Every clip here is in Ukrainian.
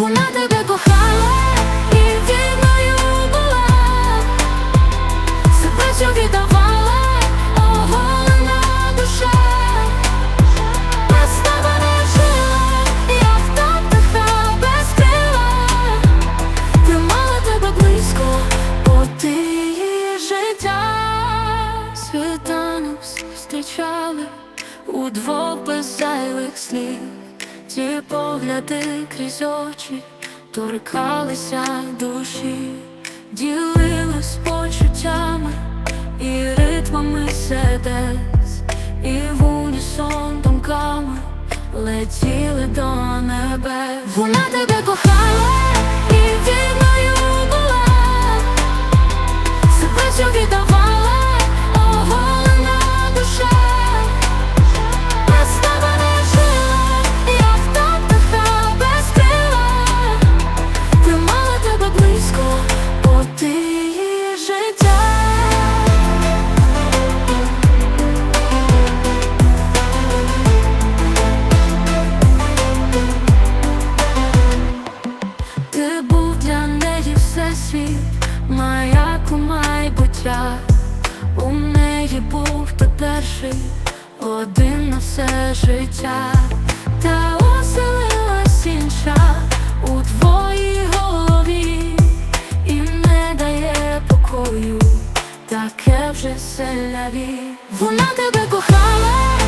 Вона тебе кохала і вірною була, себе віддавала, оголена душа. Без тебе не жила, як та птаха без крила. Тримала тебе близько, бо ти її життя. Світанок зустрічали удвох без зайвих слів. Ті погляди крізь очі торкалися душі, ділились почуттями і ритмами сердець, і в унісон думками летіли до небес. Вона тебе кохала моя майбуття. У неї був ти перший, один на все життя, та оселилась інша у твоїй голові і не дає покою, таке вже селяві. Вона тебе кохала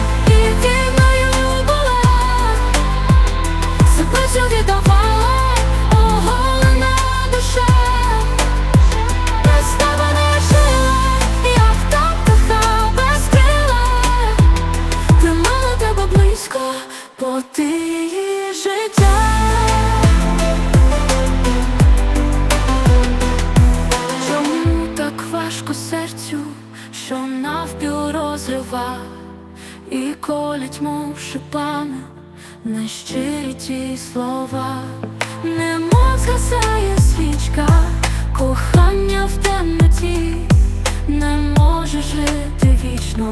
важко серцю, що навпіл розрива і колять, мов шипами, нещирі ті слова, немов згасає свічка, кохання в темноті, не може жити вічно,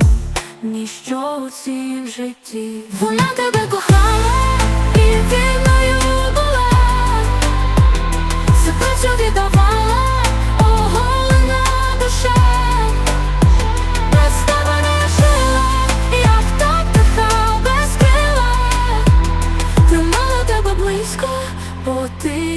ніщо у цім житті. Вона тебе кохала і вірною бо ти